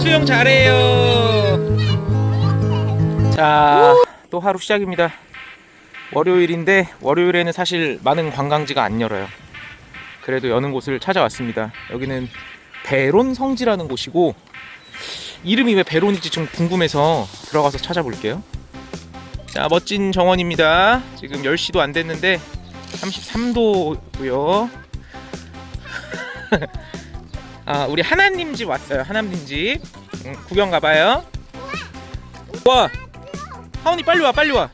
수영 잘해요. 자, 또 하루 시작입니다. 월요일인데 월요일에는 사실 많은 관광지가 안 열어요. 그래도 여는 곳을 찾아왔습니다. 여기는 베론 성지라는 곳이고 이름이 왜 베론인지 좀 궁금해서 들어가서 찾아볼게요. 자, 멋진 정원입니다. 지금 10시도 안 됐는데 33도고요. 아, 우리 하나님 집 왔어요. 하나님 집. 응, 구경 가봐요. 와, 하온이 빨리 와, 빨리 와.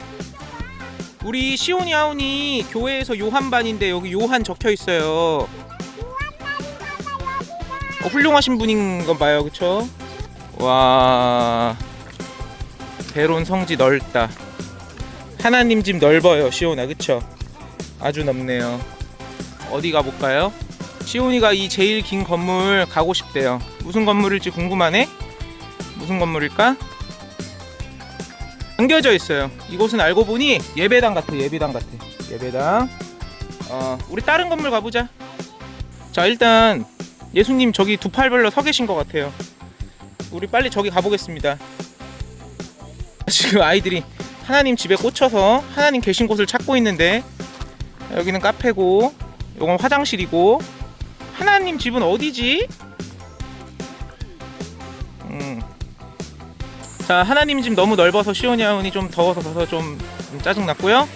우리 시온이 하온이 교회에서 요한반인데 여기 요한 적혀 있어요. 어, 훌륭하신 분인 건 봐요, 그쵸? 와, 베론 성지 넓다. 하나님 집 넓어요, 시온아, 그쵸? 아주 넓네요. 어디 가볼까요? 시온이가 이 제일 긴 건물 가고 싶대요. 무슨 건물일지 궁금하네? 무슨 건물일까? 안겨져 있어요. 이곳은 알고 보니 예배당 같아. 예배당 같아. 예배당. 어, 우리 다른 건물 가보자. 자, 일단 예수님 저기 두 팔 벌려 서 계신 것 같아요. 우리 빨리 저기 가보겠습니다. 지금 아이들이 하나님 집에 꽂혀서 하나님 계신 곳을 찾고 있는데 여기는 카페고, 요건 화장실이고, 하나님 집은 어디지? 음. 자, 하나님 집 너무 넓어서 시오니아운이 좀 더워서 더서 좀, 좀 짜증 났고요.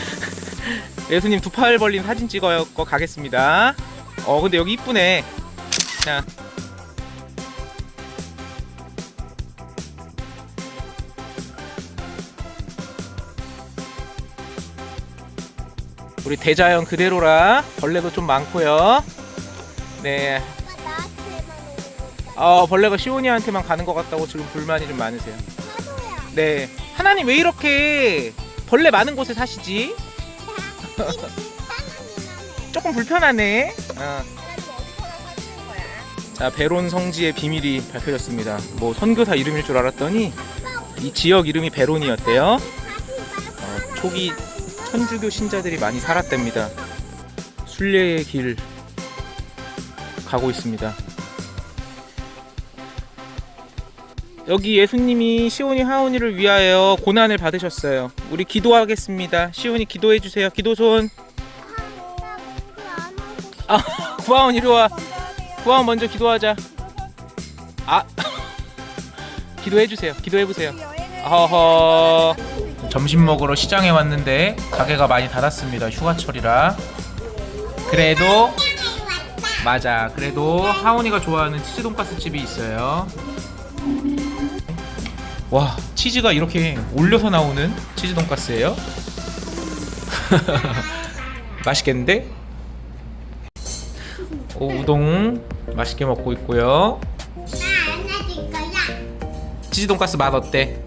예수님 두 팔 벌린 사진 찍어 거 가겠습니다. 어, 근데 여기 이쁘네. 자. 우리 대자연 그대로라 벌레도 좀 많고요. 네, 어, 벌레가 시오니한테만 가는 것 같다고 지금 불만이 좀 많으세요. 네. 하나님 왜 이렇게 벌레 많은 곳에 사시지? 조금 불편하네. 어. 자, 베론 성지의 비밀이 밝혀졌습니다. 뭐 선교사 이름일 줄 알았더니 이 지역 이름이 베론이었대요. 어, 초기 천주교 신자들이 많이 살았답니다. 순례의 길 가고 있습니다. 여기 예수님이 시온이 하온이를 위하여 고난을 받으셨어요. 우리 기도하겠습니다. 시온이 기도해 주세요. 기도 손. 아, 구하온 이리 와. 구하온 먼저 기도하자. 아, 기도해 주세요. 기도해 보세요. 허허. 점심 먹으러 시장에 왔는데 가게가 많이 닫았습니다. 휴가철이라. 그래도 맞아. 그래도 하온이가 좋아하는 치즈 돈가스 집이 있어요. 와 치즈가 이렇게 올려서 나오는 치즈 돈가스예요? 맛있겠는데? 오, 우동 맛있게 먹고 있고요. 치즈 돈가스 맛 어때?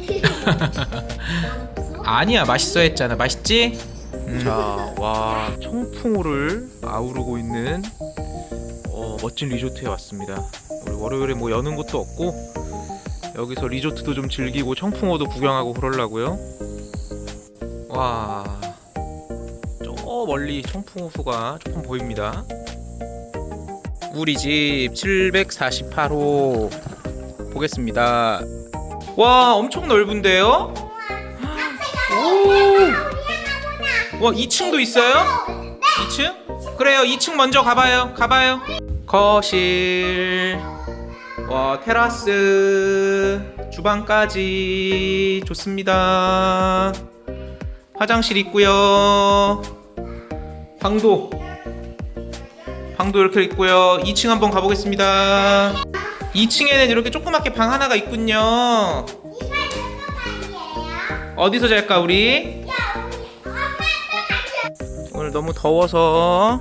아니야 맛있어 했잖아 맛있지? 음. 자, 와 청풍호를 아우르고 있는 어, 멋진 리조트에 왔습니다. 우리 월요일에 뭐 여는 곳도 없고 여기서 리조트도 좀 즐기고 청풍호도 구경하고 그러려고요. 와, 저 멀리 청풍호수가 조금 보입니다. 우리 집 748호 보겠습니다. 와, 엄청 넓은데요? 와 2층도 있어요? 2층? 그래요, 2층 먼저 가봐요. 가봐요. 거실. 와 테라스 주방까지 좋습니다 화장실 있고요 방도 방도 이렇게 있고요 2층 한번 가보겠습니다 2층에는 이렇게 조그맣게 방 하나가 있군요 어디서 잘까 우리? 너무 더워서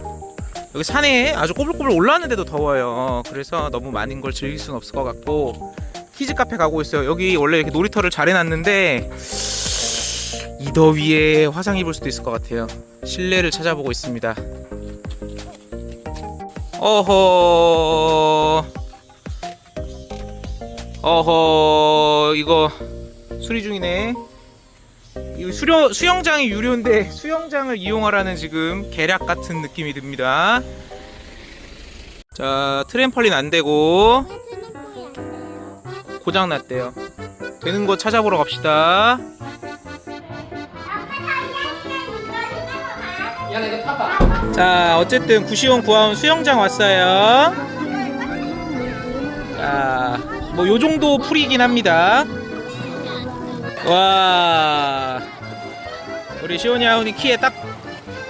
여기 산에 아주 꼬불꼬불 올라왔는데도 더워요. 그래서 너무 많은 걸 즐길 수는 없을 것 같고 키즈 카페 가고 있어요. 여기 원래 이렇게 놀이터를 잘 해놨는데 이 더위에 화상 입을 수도 있을 것 같아요. 실내를 찾아보고 있습니다. 어허 어허 이거 수리 중이네. 이 수려, 수영장이 유료인데 수영장을 이용하라는 지금 계략 같은 느낌이 듭니다. 자 트램펄린 안 되고 고장 났대요. 되는 거 찾아보러 갑시다. 자 어쨌든 구시원 구하원 수영장 왔어요. 자 뭐 요 정도 풀이긴 합니다. 와 우리 시온이 아훈이 키에 딱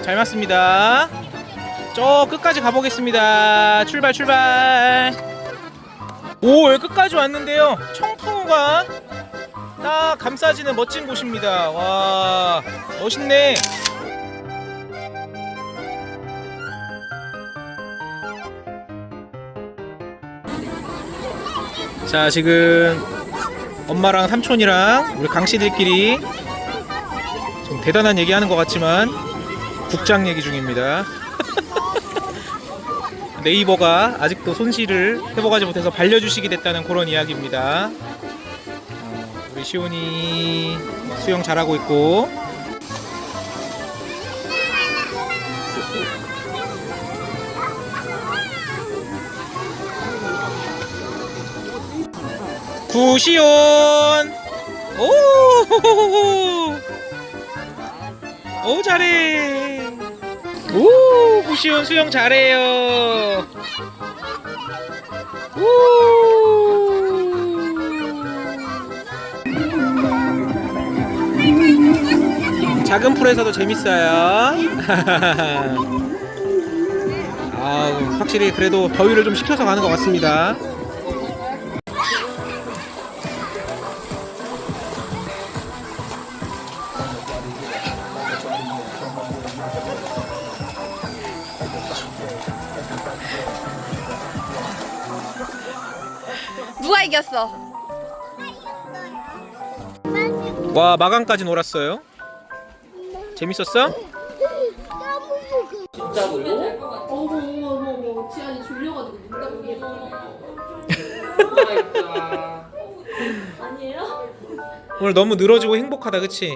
잘 맞습니다. 저 끝까지 가보겠습니다. 출발 출발. 오 여기 끝까지 왔는데요. 청풍호가 딱 감싸지는 멋진 곳입니다. 와 멋있네. 자 지금 엄마랑 삼촌이랑 우리 강씨들끼리 좀 대단한 얘기하는 것 같지만 국장 얘기 중입니다. 네이버가 아직도 손실을 회복하지 못해서 반려주식이 됐다는 그런 이야기입니다. 어, 우리 시온이 수영 잘하고 있고 구시온 오, 오 잘해. 오 구시온 수영 잘해요. 오. 작은 풀에서도 재밌어요. 아, 확실히 그래도 더위를 좀 식혀서 가는 것 같습니다. 누가 이겼어? 와 마감까지 놀았어요. 재밌었어? 어머 어머 어머 지안이 졸려가지고 눈 감기 아니에요? 오늘 너무 늘어지고 행복하다, 그치?